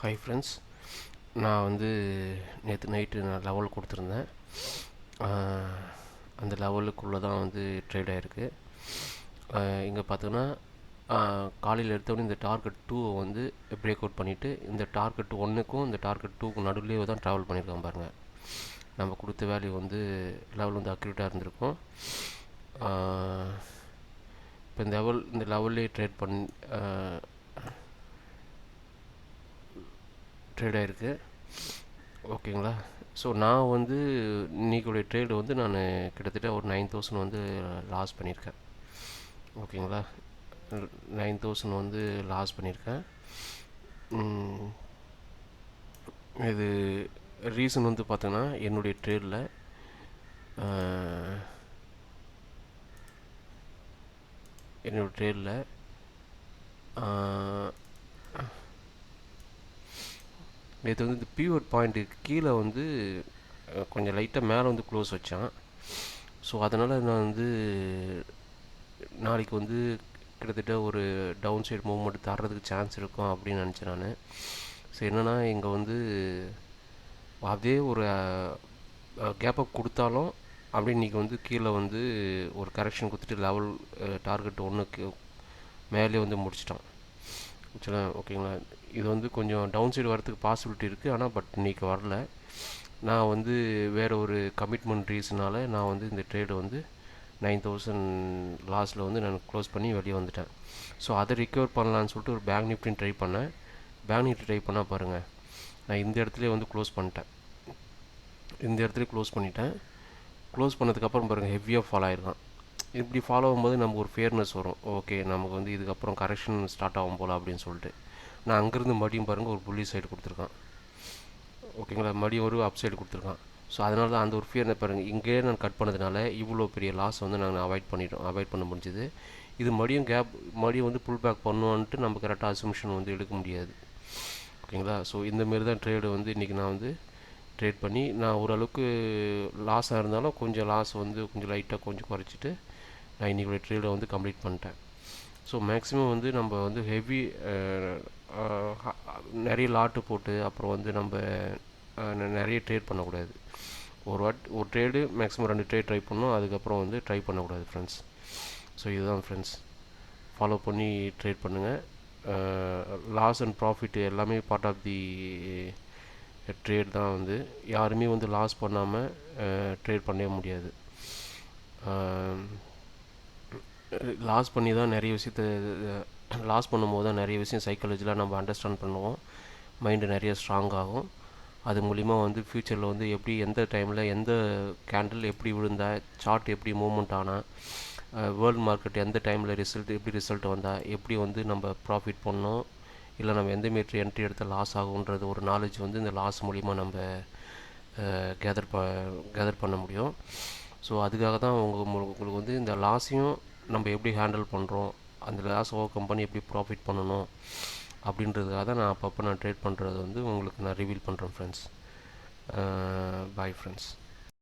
Hi friends நான் வந்து நேற்று நைட்டு நான் லெவல் கொடுத்துருந்தேன். அந்த லெவலுக்குள்ளே தான் வந்து ட்ரேட் ஆகிருக்கு இங்கே பார்த்தோன்னா காலையில் எடுத்தோடனே இந்த டார்கெட் டூவை வந்து பிரேக் அவுட் பண்ணிவிட்டு இந்த டார்கெட் ஒன்றுக்கும் இந்த டார்கெட் டூக்கும் நடுவிலேயே தான் ட்ராவல் பண்ணியிருக்கோம் பாருங்கள் நம்ம கொடுத்த வேல்யூ வந்து லெவல் வந்து அக்யூரேட்டாக இருந்திருக்கும். இப்போ இந்த லெவல் இந்த லெவல்லே ட்ரேட் பண்ணி ட்ரேட் ஆகிருக்கு ஓகேங்களா ஸோ நான் வந்து இன்றைக்குடைய ட்ரேடு வந்து நான் கிட்டத்தட்ட ஒரு நைன் தௌசண்ட் வந்து லாஸ் பண்ணியிருக்கேன். ஓகேங்களா நைன் தௌசண்ட் வந்து லாஸ் பண்ணியிருக்கேன். இது ரீசன் வந்து பார்த்தோன்னா என்னுடைய ட்ரேடில் என்னோடய ட்ரேடில் நேற்று வந்து இந்த பியூர் பாயிண்ட்டுக்கு கீழே வந்து கொஞ்சம் லைட்டாக மேலே வந்து க்ளோஸ் வச்சான். ஸோ அதனால் நான் வந்து நாளைக்கு வந்து கிட்டத்தட்ட ஒரு டவுன் சைடு மூவ்மெண்ட் தர்றதுக்கு சான்ஸ் இருக்கும் அப்படின்னு நினச்சேன் நான். ஸோ என்னென்னா இங்கே வந்து அதே ஒரு கேப்பப் கொடுத்தாலும் அப்படியே இன்றைக்கி வந்து கீழே வந்து ஒரு கரெக்ஷன் கொடுத்துட்டு லெவல் டார்கெட் ஒன்றுக்கு மேலே வந்து முடிச்சிட்டான். ஆக்சுவலாக ஓகேங்களா? இது வந்து கொஞ்சம் டவுன் சைடு வரத்துக்கு பாசிபிலிட்டி இருக்குது ஆனால் பட் இன்றைக்கி வரல. நான் வந்து வேறு ஒரு கமிட்மெண்ட் ரீசனால் நான் வந்து இந்த ட்ரேடை வந்து நைன் தௌசண்ட் லாஸில் வந்து நான் க்ளோஸ் பண்ணி வெளியே வந்துட்டேன். ஸோ அதை ரிக்கவர் பண்ணலான்னு சொல்லிட்டு ஒரு பேங்க் நிஃப்டின்னு ட்ரை பண்ணேன். பேங்க் நிஃப்டி ட்ரை பண்ணால் பாருங்கள் நான் இந்த இடத்துலயே வந்து க்ளோஸ் பண்ணிட்டேன். இந்த இடத்துல க்ளோஸ் பண்ணிட்டேன். க்ளோஸ் பண்ணதுக்கப்புறம் பாருங்கள் ஹெவியாக ஃபாலோ ஆயிருக்கான். இப்படி ஃபாலோ ஆகும்போது நமக்கு ஒரு ஃபேர்னஸ் வரும். ஓகே நமக்கு வந்து இதுக்கப்புறம் கரெக்ஷன் ஸ்டார்ட் ஆகும் போல் அப்படின்னு சொல்லிட்டு. நான் அங்கேருந்து மறுபடியும் பாருங்கள் ஒரு புள்ளி சைடு கொடுத்துருக்கான். ஓகேங்களா மறுபடியும் ஒரு அப் சைடு கொடுத்துருக்கான். ஸோ அதனால தான் அந்த ஒரு ஃபியர் பாருங்கள் இங்கேயே நான் கட் பண்ணதுனால இவ்வளோ பெரிய லாஸ் வந்து நாங்கள் அவாய்ட் பண்ணிட்டோம். அவாய்ட் பண்ண முடிஞ்சுது. இது மறுபடியும் கேப் மறுபடியும் வந்து புல் பேக் பண்ணுவான்ட்டு நம்ம கரெக்டாக அசம்ஷன் வந்து எடுக்க முடியாது. ஓகேங்களா ஸோ இந்த மாரி தான் ட்ரேடு வந்து இன்றைக்கி நான் வந்து ட்ரேட் பண்ணி நான் ஓரளவுக்கு லாஸாக இருந்தாலும் கொஞ்சம் லாஸ் வந்து கொஞ்சம் லைட்டாக கொஞ்சம் குறைச்சிட்டு நான் இன்றைக்கி ட்ரேடை வந்து கம்ப்ளீட் பண்ணிட்டேன். ஸோ மேக்ஸிமம் வந்து நம்ம வந்து ஹெவி uh, uh, நிறைய லாட்டு போட்டு அப்புறம் வந்து நம்ம uh, நெ- நிறைய ட்ரேட் பண்ணக்கூடாது. ஒரு வாட் ஒரு ட்ரேடு மேக்ஸிமம் ரெண்டு ட்ரேட் ட்ரை பண்ணோம் அதுக்கப்புறம் வந்து ட்ரை பண்ணக்கூடாது ஃப்ரெண்ட்ஸ் ஸோ இதுதான் ஃப்ரெண்ட்ஸ் ஃபாலோ பண்ணி ட்ரேட் பண்ணுங்கள் லாஸ் அண்ட் ப்ராஃபிட் எல்லாமே பார்ட் ஆஃப் தி ட்ரேட் தான் வந்து. யாருமே வந்து லாஸ் பண்ணாமல் ட்ரேட் பண்ணவே முடியாது. Um, லாஸ் பண்ணி தான் நிறைய விஷயத்த லாஸ் பண்ணும்போது தான் நிறைய விஷயம் சைக்காலஜிலாம் நம்ம அண்டர்ஸ்டாண்ட் பண்ணுவோம். மைண்டு நிறைய ஸ்ட்ராங் ஆகும். அது மூலிமா வந்து ஃப்யூச்சரில் வந்து எப்படி எந்த டைமில் எந்த கேண்டில் எப்படி விழுந்தா சார்ட் எப்படி மூவ்மெண்ட் ஆனால் வேர்ல்டு மார்க்கெட் எந்த டைமில் ரிசல்ட் எப்படி ரிசல்ட் வந்தால் எப்படி வந்து நம்ம ப்ராஃபிட் பண்ணோம் இல்லை நம்ம எந்த மீட்ரு என்ட்ரி எடுத்தால் லாஸ் ஆகுன்றது ஒரு நாலேஜ் வந்து இந்த லாஸ் மூலிமா நம்ம கேதர் ப கேதர் பண்ண முடியும். ஸோ அதுக்காக தான் உங்கள் உங்களுக்கு வந்து இந்த லாஸையும் நம்ம எப்படி ஹேண்டில் பண்ணுறோம் அந்த லாஸ் ஓவர் கம்பெனி எப்படி ப்ராஃபிட் பண்ணணும் அப்படின்றதுக்காக தான் நான் அப்பப்போ நான் ட்ரேட் பண்ணுறது வந்து உங்களுக்கு நான் ரிவீல் பண்ணுறேன் ஃப்ரெண்ட்ஸ் பாய் ஃப்ரெண்ட்ஸ்